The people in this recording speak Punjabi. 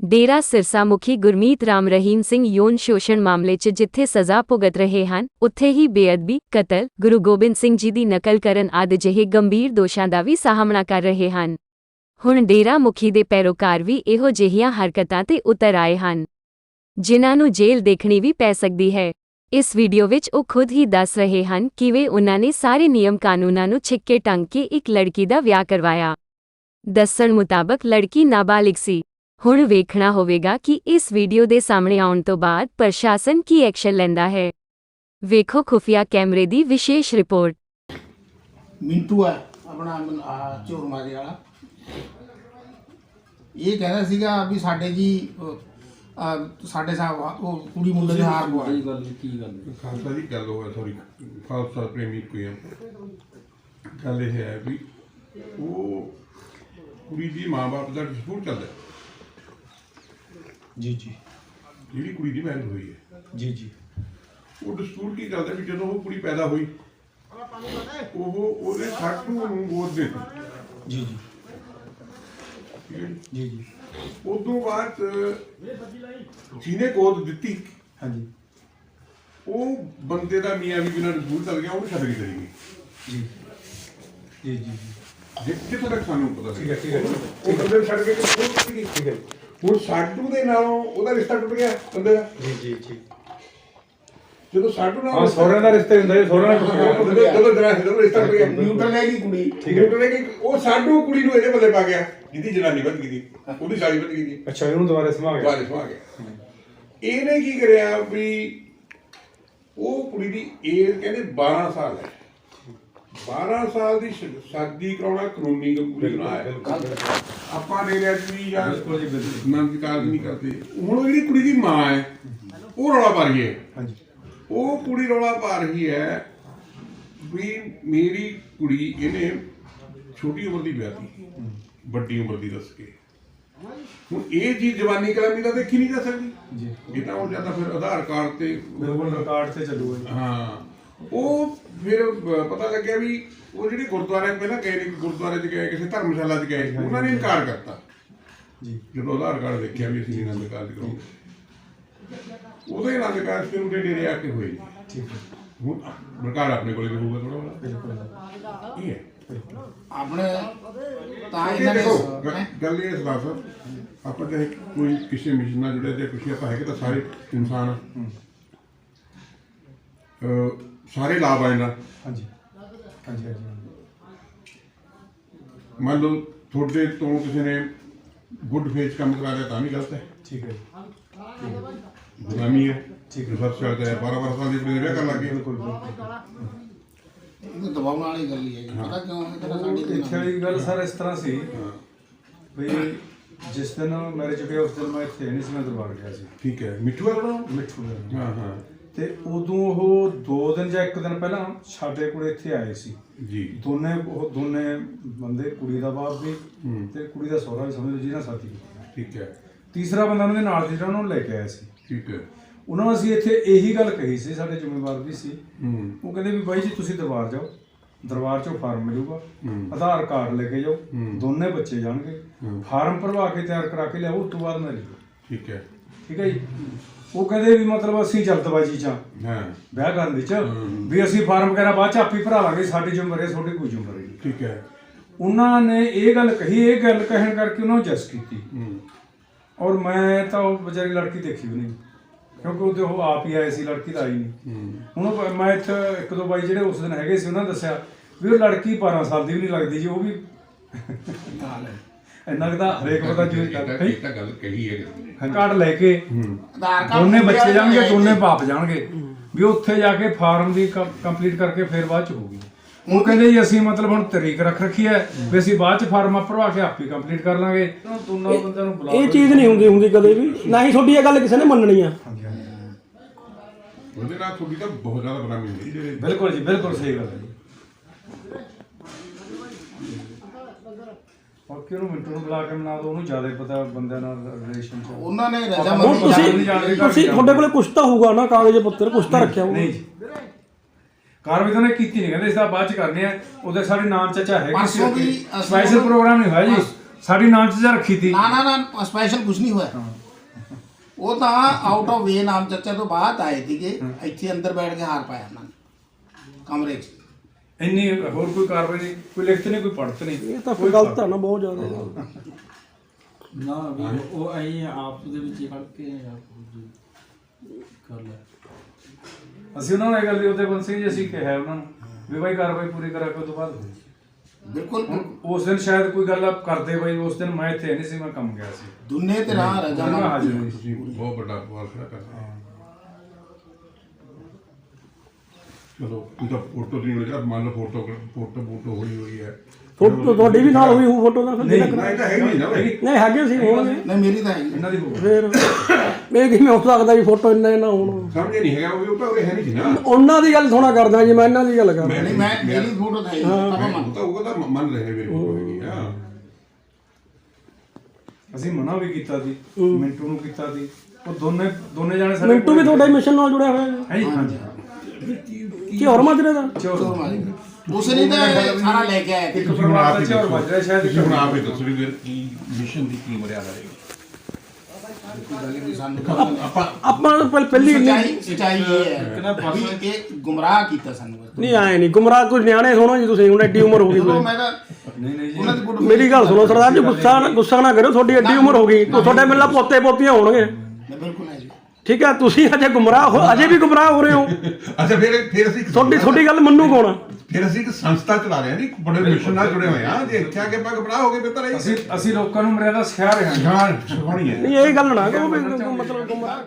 ਡੇਰਾ ਸਿਰਸਾ ਮੁਖੀ ਗੁਰਮੀਤ ਰਾਮ ਰਹੀਮ ਸਿੰਘ ਯੋਨ ਸ਼ੋਸ਼ਣ ਮਾਮਲੇ 'ਚ ਜਿੱਥੇ ਸਜ਼ਾ ਭੁਗਤ ਰਹੇ ਹਨ, ਉੱਥੇ ਹੀ ਬੇਅਦਬੀ, ਕਤਲ, ਗੁਰੂ ਗੋਬਿੰਦ ਸਿੰਘ ਜੀ ਦੀ ਨਕਲ ਕਰਨ ਆਦਿ ਜਿਹੇ ਗੰਭੀਰ ਦੋਸ਼ਾਂ ਦਾ ਵੀ ਸਾਹਮਣਾ ਕਰ ਰਹੇ ਹਨ। ਹੁਣ ਡੇਰਾ ਮੁਖੀ ਦੇ ਪੈਰੋਕਾਰ ਵੀ ਇਹੋ ਜਿਹੀਆਂ ਹਰਕਤਾਂ ਤੇ ਉਤਰ ਆਏ ਹਨ, ਜਿਨ੍ਹਾਂ ਨੂੰ ਜੇਲ੍ਹ ਦੇਖਣੀ ਵੀ ਪੈ ਸਕਦੀ ਹੈ। ਇਸ ਵੀਡੀਓ ਵਿੱਚ ਉਹ ਖੁਦ ਹੀ ਦੱਸ ਰਹੇ ਹਨ ਕਿਵੇਂ ਉਨ੍ਹਾਂ ਨੇ ਸਾਰੇ ਨਿਯਮ ਕਾਨੂੰਨਾਂ ਨੂੰ ਛਿੱਕੇ ਟੰਗ ਕੇ ਇੱਕ ਲੜਕੀ ਦਾ ਵਿਆਹ ਕਰਵਾਇਆ। ਦੱਸਣ ਮੁਤਾਬਕ ਲੜਕੀ ਨਾਬਾਲਿਗ ਸੀ। ਹੁਣ ਵੇਖਣਾ ਹੋਵੇਗਾ ਕਿ ਇਸ ਵੀਡੀਓ ਦੇ ਸਾਹਮਣੇ ਆਉਣ ਤੋਂ ਬਾਅਦ ਪ੍ਰਸ਼ਾਸਨ ਕੀ ਐਕਸ਼ਨ ਲੈਂਦਾ ਹੈ। ਵੇਖੋ ਖੁਫੀਆ ਕੈਮਰੇ ਦੀ ਵਿਸ਼ੇਸ਼ ਰਿਪੋਰਟ। ਮਿੰਟੂ ਆ ਆਪਣਾ ਆਹ ਝੋਰ ਮਾਰੇ ਵਾਲਾ। ਇਹ ਕਹਿੰਦਾ ਸੀਗਾ ਵੀ ਸਾਡੇ ਜੀ ਅਹ, ਆਹ, ਸਾਡੇ ਸਾਹਿਬ ਉਹ ਕੁੜੀ ਮੁੰਡੇ ਦੇ ਹਾਰ ਪਵਾ ਕੀ ਗੱਲ ਕੀ ਗੱਲ ਖਾਲਸਾ ਦੀ ਗੱਲ ਹੋਇਆ ਸੌਰੀ ਖਾਲਸਾ ਪ੍ਰੇਮੀ ਕੋਈ ਆ। ਗੱਲ ਇਹ ਹੈ ਵੀ ਉਹ ਕੁੜੀ ਦੀ ਮਾਂ-ਬਾਪ ਦਾ ਡਿਸਪਿਊਟ ਚੱਲਦਾ। ਹੈ। ਜੀ ਜੀ। ਜਿਹੜੀ ਕੁੜੀ ਦੀ ਮੈਰਿਜ ਹੋਈ ਹੈ। ਜੀ ਜੀ। ਉਹ ਡਿਸਪਿਊਟ ਕੀ ਚੱਲਦਾ ਵੀ ਜਦੋਂ ਉਹ ਕੁੜੀ ਪੈਦਾ ਹੋਈ ਉਹ ਉਹਦੇ ਸਾਟੂ ਨੂੰ ਗੋਦ ਦੇ ਦਿੱਤੀ। ਜੀ ਜੀ। ਠੀਕ ਹੈ ਜੀ? ਜੀ ਜੀ। ਉਦੋਂ ਬਾਅਦ ਜਿਹਨੇ ਗੋਦ ਦਿੱਤੀ ਹਾਂਜੀ। ਉਹ ਬੰਦੇ ਦਾ ਮੀਆਂ ਵੀ ਬਿਨਾਂ ਡਿਸਪਿਊਟ ਚੱਲ ਗਿਆ ਉਹਨੂੰ ਛੱਡ ਕੇ ਚਲੀ ਗਈ। ਜੀ। ਜੀ ਜੀ ਜੀ। ਜਿੱਥੇ ਤੱਕ ਸਾਨੂੰ ਪਤਾ ਠੀਕ ਹੈ, ਠੀਕ ਹੈ। ਉਹ ਬੰਦੇ ਨੂੰ ਛੱਡ ਕੇ ਗਈ? ਠੀਕ ਹੈ ਹੁਣ ਸਾਡੂ ਦੇ ਨਾਲੋਂ ਉਹਦਾ ਰਿਸ਼ਤਾ ਟੁੱਟ ਗਿਆ ਬੰਦੇ ਦਾ। ਜੀ ਜੀ ਜੀ। ਜਦੋਂ ਸਾਡੂ ਨਾਲ ਸਹੁਰਿਆਂ ਦਾ ਰਿਸ਼ਤਾ ਹੁੰਦਾ ਜੀ ਸਹੁਰਿਆਂ ਨਾਲ ਜਦੋਂ ਜਦੋਂ ਜਰਾ ਜਦੋਂ ਰਿਸ਼ਤਾ ਟੁੱਟ ਗਿਆ ਨਿਊਟਰਲ ਲੈ ਗਈ ਕੁੜੀ। ਠੀਕ ਹੈ। ਗਿਆ ਉਹ ਸਾਡੂ ਕੁੜੀ ਨੂੰ ਇਹਦੇ ਬੱਲੇ ਪਾ ਗਿਆ। ਜਿਹਦੀ ਜਨਾਨੀ ਵੱਧ ਗਈ ਸੀ ਉਹਦੀ ਸਾਲੀ ਵੱਧ ਗਈ ਸੀ। ਅੱਛਾ ਇਹਨੂੰ ਦੁਬਾਰਾ ਸਮਾ ਗਿਆ। ਵਾਰਿਸ ਆ ਗਿਆ। ਇਹਨੇ ਕੀ ਕਰਿਆ ਵੀ ਉਹ ਕੁੜੀ ਦੀ ਏਜ ਕਹਿੰਦੇ 12 ਸਾਲ ਹੈ। 12 ਸਾਲ ਦੀ ਸ਼- ਸ਼ਾਦੀ ਕਰਾਉਣਾ ਕਾਨੂੰਨੀ ਗੁਨਾਹ ਹੈ ਆਪਾਂ ਨੇ ਲਿਆ ਜੀ ਜਾਂ ਜੀ, ਨਹੀਂ ਕਰਦੇ। ਹੁਣ ਉਹ ਜਿਹੜੀ ਕੁੜੀ ਦੀ ਮਾਂ ਹੈ ਉਹ ਰੌਲਾ ਪਾ ਰਹੀ ਹੈ। ਉਹ ਕੁੜੀ ਰੌਲਾ ਪਾ ਰਹੀ ਹੈ ਵੀ ਮੇਰੀ ਕੁੜੀ ਇਹਨੇ ਛੋਟੀ ਉਮਰ ਦੀ ਵਿਆਹਤੀ ਵੱਡੀ ਉਮਰ ਦੀ ਦੱਸ ਕੇ। ਹੁਣ ਇਹ ਚੀਜ਼ ਜਵਾਨੀ ਕਲਾਮੀ ਦਾ ਦੇਖੀ ਨਹੀਂ ਜਾ ਸਕਦੀ। ਜੀ। ਇਹ ਤਾਂ ਉਹ ਜ਼ਿਆਦਾ ਫਿਰ ਆਧਾਰ ਕਾਰਡ ਤੇ ਬਿਲਕੁਲ ਰਿਕਾਰਡ ਤੇ ਚੱਲੂਗਾ ਜੀ। ਹਾਂ। ਉਹ ਫਿਰ ਪਤਾ ਲੱਗਿਆ ਵੀ ਉਹ ਜਿਹੜੀ ਗੁਰਦੁਆਰੇ ਪਹਿਲਾਂ ਗਏ ਨੇ ਗੁਰਦੁਆਰੇ 'ਚ ਗਏ ਕਿਸੇ ਧਰਮਸ਼ਾਲਾ 'ਚ ਗਏ ਉਹਨਾਂ ਨੇ ਇਨਕਾਰ ਕਰਤਾ। ਜੀ। ਜਦੋਂ ਆਧਾਰ ਕਾਰਡ ਦੇਖਿਆ ਵੀ ਅਸੀਂ ਆਨੰਦ ਕਾਰਜ ਕਰਾਉਂਗੇ ਉਹਦੇ ਆਨੰਦ ਕਾਰਜ ਤੇ ਉਹਦੇ ਡੇਰੇ ਆ ਕੇ ਹੋਏ। ਠੀਕ ਹੈ। ਹੁਣ ਸਰਕਾਰ ਆਪਣੇ ਕੋਲੇ ਵੀ ਹੋਊਗਾ ਥੋੜਾ ਬੜਾ ਬਿਲਕੁਲ। ਇਹ ਹੈ। ਆਪਣੇ ਤਾਂ ਇਹ ਇਹਨਾਂ ਦੇਖੋ? ਗ- ਗੱਲ ਇਹ ਇਸ ਬਾਤ ਆਪਾਂ ਚਾਹੇ ਕੋਈ ਕਿਸੇ ਮਿਸ਼ਨ ਨਾਲ ਜੁੜਿਆ ਜਾਂ ਕੁਛ ਆਪਾਂ ਹੈਗੇ ਤਾਂ ਸਾਰੇ ਇਨਸਾਨ ਆ। ਅਹ, ਸਾਰੇ ਲਾਭ ਆ ਇਹਨਾਂ। ਹਾਂਜੀ। ਹਾਂਜੀ ਹਾਂਜੀ ਮੰਨ ਲਓ ਤੁਹਾਡੇ ਤੋਂ ਕਿਸੇ ਨੇ ਗੁੱਡ ਫੇਸ ਕੰਮ ਕਰਾ ਲਿਆ ਤਾਂ ਵੀ ਗਲਤ ਹੈ। ਠੀਕ ਹੈ ਜੀ। ਗੁਲਾਮੀ ਹੈ। ਠੀਕ ਹੈ। ਸਭ ਚੱਲਦਾ ਹੈ। 12 12 ਸਾਲ ਦੀ ਕੁੜੀ ਦੇ ਵਿਆਹ ਕਰਨ ਲੱਗੇ ਬਿਲਕੁਲ ਇਹ ਦਬਾਉਣ ਵਾਲੀ ਗੱਲ ਹੀ ਹੈ ਜੀ। ਪਤਾ ਕਿਉਂ ਇਹ ਤਾਂ ਸਾਡੀ ਇੱਥੇ ਵਾਲੀ ਗੱਲ ਸਰ ਇਸ ਤਰ੍ਹਾਂ ਸੀ ਵੀ ਜਿਸ ਦਿਨ ਮੈਰਿਜ ਹੋਇਆ ਉਸ ਦਿਨ ਮੈਂ ਇੱਥੇ ਨਹੀਂ ਸੀ ਮੈਂ ਦਰਬਾਰ ਗਿਆ ਸੀ। ਠੀਕ ਹੈ। ਮਿੱਠੂ ਥੋੜਾ ਮਿੱਠੂ ਦੇ ਹਾਂ ਹਾਂ। ਤੇ ਉਦੋਂ ਉਹ ਦੋ ਦਿਨ ਜਾਂ ਇੱਕ ਦਿਨ ਪਹਿਲਾਂ ਸਾਡੇ ਕੋਲ ਇੱਥੇ ਆਏ ਸੀ। ਜੀ। ਦੋਨੇ ਉਹ ਦੋਨੇ ਬੰਦੇ ਕੁੜੀ ਦਾ ਬਾਪ ਵੀ ਹੂੰ। ਤੇ ਕੁੜੀ ਦਾ ਸਹੁਰਾ ਵੀ ਸਮਝ ਜਿਹਨਾਂ ਸਾਥੀ। ਠੀਕ ਹੈ। ਤੀਸਰਾ ਬੰਦਾ ਉਹਨਾਂ ਦੇ ਨਾਲ ਸੀ ਜਿਹੜਾ ਉਹਨਾਂ ਨੂੰ ਲੈ ਕੇ ਆਇਆ ਸੀ। ਠੀਕ ਹੈ। ਉਹਨਾਂ ਨੂੰ ਅਸੀਂ ਇੱਥੇ ਇਹੀ ਗੱਲ ਕਹੀ ਸੀ ਸਾਡੇ ਜ਼ਿੰਮੇਵਾਰ ਵੀ ਸੀ। ਹੂੰ। ਉਹ ਕਹਿੰਦੇ ਵੀ ਬਾਈ ਜੀ ਤੁਸੀਂ ਦਰਬਾਰ ਜਾਓ। ਦਰਬਾਰ ਚੋਂ ਫਾਰਮ ਮਿਲੂਗਾ। ਆਧਾਰ ਕਾਰਡ ਲੈ ਕੇ ਜਾਓ। ਦੋਨੇ ਬੱਚੇ ਜਾਣਗੇ। ਫਾਰਮ ਭਰਵਾ ਕੇ ਤਿਆਰ ਕਰਾ ਕੇ ਲਿਆਓ ਉਸ ਤੋਂ ਬਾਅਦ ਮੈਰਿਜ ਠੀਕ ਹੈ। ਠੀਕ ਹੈ ਜੀ? ਉਹ ਕਹਿੰਦੇ ਵੀ ਮਤਲਬ ਅਸੀਂ ਜਲਦਬਾਜੀ ਚ ਆ। ਹਾਂ। ਵਿਆਹ ਕਰਨ ਵਿੱਚ। ਵੀ ਅਸੀਂ ਫਾਰਮ ਵਗੈਰਾ ਬਾਅਦ ਚ ਆਪੇ ਭਰਾ ਲਾਂਗੇ ਸਾਡੀ ਜ਼ਿੰਮੇਵਾਰੀ ਹੈ ਤੁਹਾਡੀ ਕੋਈ ਜ਼ਿੰਮੇਵਾਰੀ ਨਹੀਂ। ਠੀਕ ਹੈ। ਉਹਨਾਂ ਨੇ ਇਹ ਗੱਲ ਕਹੀ ਇਹ ਗੱਲ ਕਹਿਣ ਕਰਕੇ ਉਹਨਾਂ ਨੂੰ ਜਸ ਕੀਤੀ। ਔਰ ਮੈਂ ਤਾਂ ਉਹ ਵਿਚਾਰੀ ਲੜਕੀ ਦੇਖੀ ਵੀ ਨਹੀਂ। ਕਿਉਂਕਿ ਉਹਦੇ ਉਹ ਆਪ ਹੀ ਆਏ ਸੀ ਲੜਕੀ ਤਾਂ ਆਈ ਨਹੀਂ। ਹੁਣ ਉਹ ਮੈਂ ਇੱਥੇ ਇੱਕ ਦੋ ਬਾਈ ਜਿਹੜੇ ਉਸ ਦਿਨ ਹੈਗੇ ਸੀ ਉਹਨਾਂ ਨੇ ਦੱਸਿਆ ਵੀ ਉਹ ਲੜਕੀ 12 ਸਾਲ ਦੀ ਵੀ ਨਹੀਂ ਲੱਗਦੀ ਜੀ ਉਹ ਵੀ ਹੈ। ਇੰਨਾ ਕੁ ਤਾਂ ਹਰੇਕ ਬੰਦਾ ਜੀ ਇਹ ਤਾਂ- ਇਹ ਤਾਂ ਗੱਲ ਕਹੀ ਹੈ ਕਿਸੇ ਨੇ। ਕਾਰਡ ਲੈ ਕੇ ਹੂੰ। ਆਧਾਰ ਕਾਰਡ ਦੋਨੇ ਬੱਚੇ ਜਾਣਗੇ ਦੋਨੇ ਬਾਪ ਜਾਣਗੇ। ਵੀ ਉੱਥੇ ਜਾ ਕੇ ਫਾਰਮ ਦੀ ਕੰਪਲੀਟ ਕਰਕੇ ਫਿਰ ਬਾਅਦ ਚ ਹੋਊਗੀ। ਉਹ ਕਹਿੰਦੇ ਜੀ ਅਸੀਂ ਮਤਲਬ ਹੁਣ ਤਰੀਕ ਰੱਖ ਰੱਖੀ ਹੈ ਵੀ ਅਸੀਂ ਬਾਅਦ ਚ ਫਾਰਮ ਭਰਵਾ ਕੇ ਆਪੇ ਕੰਪਲੀਟ ਕਰ ਲਾਂਗੇ। ਦੋਨਾਂ ਬੰਦਿਆਂ ਨੂੰ ਬੁਲਾ ਇਹ ਚੀਜ਼ ਨਹੀਂ ਹੁੰਦੀ ਹੁੰਦੀ ਕਦੇ ਵੀ। ਨਾ ਹੀ ਤੁਹਾਡੀ ਇਹ ਗੱਲ ਕਿਸੇ ਨੇ ਮੰਨਣੀ ਆ। ਉਹਦੇ ਨਾਲ ਤੁਹਾਡੀ ਤਾਂ ਬਹੁਤ ਜ਼ਿਆਦਾ ਬਦਨਾਮੀ ਹੁੰਦੀ ਜਿਹੜੇ। ਬਿਲਕੁਲ ਜੀ ਬਿਲਕੁਲ ਸਹੀ ਗੱਲ ਹੈ ਜੀ। ਬਾਕੀ ਉਹਨੂੰ ਮਿੰਟੂ ਨੂੰ ਬੁਲਾ ਕੇ ਮਨਾ ਦੋ ਉਹਨੂੰ ਜ਼ਿਆਦਾ ਪਤਾ ਬੰਦਿਆਂ ਨਾਲ ਰਿਲੇਸ਼ਨ ਚ। ਉਹਨਾਂ ਨੇ ਹੁਣ ਹੁਣ ਰਜਾਮੰਦੀ ਤੁਸੀਂ ਤੁਸੀਂ ਤੁਹਾਡੇ ਕੋਲੇ ਕੁਛ ਤਾਂ ਹੋਊਗਾ ਨਾ ਕਾਗਜ਼ ਪੱਤਰ ਕੁਛ ਤਾਂ ਰੱਖਿਆ ਹੋਊਗਾ। ਨਹੀਂ ਜੀ। ਕਾਰਵਾਈ ਤਾਂ ਉਹਨੇ ਕੀਤੀ ਨਹੀਂ ਕਹਿੰਦੇ ਇਸ ਦਾ ਬਾਅਦ ਚ ਕਰਨੀ ਹੈ। ਉਹਦੇ ਸਾਡੇ ਨਾਮ ਚਾਚਾ ਹੈ ਪਰਸੋਂ ਵੀ ਅਸੀਂ ਸਪੈਸ਼ਲ ਪ੍ਰੋਗਰਾਮ ਨਹੀਂ ਹੋਇਆ ਜੀ। ਸਾਡੀ ਨਾਮ ਚ ਜਾ ਰੱਖੀ ਤੀ। ਨਾ ਨਾ ਨਾ ਸਪੈਸ਼ਲ ਕੁਝ ਨਹੀਂ ਹੋਇਆ। ਉਹ ਤਾਂ ਆਊਟ ਆਫ ਵੇ ਨਾਮ ਚਰਚਾ ਤੋਂ ਬਾਅਦ ਆਏ ਸੀਗੇ। ਇੱਥੇ ਅੰਦਰ ਬੈਠ ਕੇ ਹਾਰ ਪਾਇਆ ਉਹਨਾਂ ਨੇ। ਕਮਰੇ 'ਚ। ਇੰਨੀ ਹੋਰ ਕੋਈ ਕਾਰਵਾਈ ਨਹੀਂ ਕੋਈ ਲਿਖਤ ਨਹੀਂ ਕੋਈ ਪੜਤ ਨਹੀਂ। ਇਹ ਤਾਂ ਫਿਰ ਗਲਤ ਆ ਨਾ ਬਹੁਤ ਜ਼ਿਆਦਾ। ਨਾ ਵੀ ਉਹ ਆਈ ਆਪ ਦੇ ਵਿੱਚ ਹੀ ਖੜ ਕੇ ਆਪ ਕਰ ਲੈ ਅਸੀਂ ਉਹਨਾਂ ਨੂੰ ਇਹ ਗੱਲ ਦੀ ਉੱਤੇ ਬੰਦ ਸਿੰਘ ਜੀ ਅਸੀਂ ਕਿਹਾ ਉਹਨਾਂ ਨੂੰ ਵੀ ਭਾਈ ਕਾਰਵਾਈ ਪੂਰੀ ਕਰਾ ਕੇ ਉਹ ਤੋਂ ਬਾਅਦ। ਬਿਲਕੁਲ। ਉਸ ਦਿਨ ਸ਼ਾਇਦ ਕੋਈ ਗੱਲ ਆਪ ਕਰਦੇ ਬਾਈ ਉਸ ਦਿਨ ਮੈਂ ਇੱਥੇ ਨਹੀਂ ਸੀ ਮੈਂ ਕੰਮ ਗਿਆ ਸੀ। ਦੁਨੇ ਤੇ ਰਾਹ ਮੈਂ ਰਜਾਮੰਦ ਹਾਜ਼ਰ ਨਹੀਂ ਸੀ। ਤੁਸੀਂ ਬਹੁਤ ਵੱਡਾ ਸਵਾਲ ਖੜਾ ਕਰਦੇ ਚਲੋ ਉਹ ਤਾਂ ਫੋਟੋ ਦੀ ਜਿਹੜਾ ਮੰਨ ਲਓ ਫੋਟੋ ਫੋਟੋ ਫੋਟੋ ਹੋਈ ਹੋਈ ਹੈ। ਫੋਟੋ ਤੁਹਾਡੀ ਵੀ ਨਾਲ ਹੋਈ ਹੋਊ ਫੋਟੋ ਦਾ ਫਿਰ ਜਿਹੜਾ ਨਹੀਂ ਤਾਂ ਹੈ ਨਹੀਂ ਨਾ ਬਈ ਨਹੀਂ ਹੈਗੇ ਸੀ ਹੋਣਗੇ। ਨਹੀਂ ਮੇਰੀ ਤਾਂ ਹੈਗੀ। ਇਹਨਾਂ ਦੀ ਹੋਊ। ਫਿਰ ਇਹ ਕਿਵੇਂ ਹੋ ਸਕਦਾ ਵੀ ਫੋਟੋ ਇੰਨਾ ਇੰਨਾ ਹੋਣ? ਸਮਝ ਨਹੀਂ ਹੈਗਾ ਉਹ ਤਾਂ ਉਰੇ ਹੈ ਨਹੀਂ ਸੀ ਨਾ। ਉਹਨਾਂ ਦੀ ਗੱਲ ਥੋੜਾ ਕਰਦਾ ਜੀ ਮੈਂ ਇਹਨਾਂ ਦੀ ਗੱਲ ਕਰਦਾ। ਨਹੀਂ ਮੈਂ ਮੇਰੀ ਫੋਟੋ ਤਾਂ ਹੈਗੀ ਆਪਾਂ ਮੰਨ ਉਹ ਤਾਂ ਉਹ ਤਾਂ ਮੰਨ ਰਹੇ ਨੇ ਮੇਰੀ ਫੋਟੋ ਹੈਗੀ ਆ ਅਸੀਂ ਮਨਾ ਵੀ ਕੀਤਾ ਸੀ ਮਿੰਟੂ ਨੂੰ ਕੀਤਾ ਸੀ। ਉਹ ਦੋਨੇ ਦੋਨੇ ਜਾਣੇ ਸਾਡੇ ਮਿੰਟੂ ਵੀ ਤੁਹਾਡੇ ਮਿਸ਼ਨ ਨਾਲ ਜੁੜਿਆ ਹੋਇਆ ਹੈ ਹੈ ਜੀ ਹਾਂਜੀ ਕੀ ਹੋਰ ਮਾਜਰੇ ਦਾ। ਚੋਰ ਉਸ ਨੇ ਤਾਂ ਸਾਰਾ ਲੈ ਕੇ ਆਇਆ। ਇੱਕ ਪਰਿਵਾਰ ਦਾ ਝੋਰ ਵੱਜ ਰਿਹਾ ਸ਼ਾਇਦ ਇੱਕ ਆਪ ਹੀ ਦੱਸੋ ਵੀ ਕੀ ਮਿਸ਼ਨ ਦੀ ਕੀ ਮਰਿਆਦਾ ਰਹੇਗੀ ਸਾਨੂੰ ਆਪਾਂ ਪਹਿਲੀ ਇੰਨੀ- ਸਚਾਈ ਹੈ ਵੀ ਇਹ ਗੁੰਮਰਾਹ ਕੀਤਾ ਸਾਨੂੰ। ਨਹੀਂ ਆਏ ਨਹੀਂ। ਗੁੰਮਰਾਹ ਕੋਈ ਨਿਆਣੇ ਸੁਣੋ ਜੀ ਤੁਸੀਂ ਹੁਣ ਐਡੀ ਉਮਰ ਹੋ ਗਈ। ਮੈਂ ਤਾਂ ਨਹੀਂ ਨਹੀਂ ਮੇਰੀ ਗੱਲ ਸੁਣੋ ਸਰਦਾਰ ਜੀ ਗੁੱਸਾ ਨਾ- ਗੁੱਸਾ ਨਾ ਕਰੋ ਤੁਹਾਡੀ ਐਡੀ ਉਮਰ ਹੋ ਗਈ। ਤੁਹਾਡੇ ਮੇਲਾ ਪੋਤੇ ਪੋਤੀਆਂ ਹੋਣਗੇ ਨਹੀਂ, ਬਿਲਕੁਲ ਹੈ ਜੀ ਠੀਕ ਹੈ ਤੁਸੀਂ ਅਜੇ ਗੁੰਮਰਾਹ ਹੋ ਅਜੇ ਵੀ ਗੁੰਮਰਾਹ ਹੋ ਰਹੇ ਹੋ। ਅੱਛਾ ਫਿਰ ਫਿਰ ਅਸੀਂ ਤੁਹਾਡੀ ਤੁਹਾਡੀ ਗੱਲ ਮੰਨੂ ਕੌਣ? ਆ? ਫਿਰ ਅਸੀਂ ਇੱਕ ਸੰਸਥਾ ਚਲਾ ਰਹੇ ਹਾਂ ਨਹੀਂ ਬੜੇ ਮਿਸ਼ਨ ਨਾਲ ਜੁੜੇ ਹੋਏ ਆ ਜੇ ਇੱਥੇ ਆ ਕੇ ਆਪਾਂ ਘਬਰਾ ਹੋ ਗਏ ਫਿਰ ਤਾਂ ਰਹੀ ਅਸੀਂ ਅਸੀਂ ਲੋਕਾਂ ਨੂੰ ਮਰਿਆਦਾ ਸਿਖਾ ਰਹੇ ਹਾਂ। ਜਾਨ ਸਿਖਾਉਣੀ ਹੈ ਨਹੀਂ ਇਹ ਗੱਲ ਨਾ ਕਹੋ ਮਤਲਬ ਗੁੰਮਰਾਹ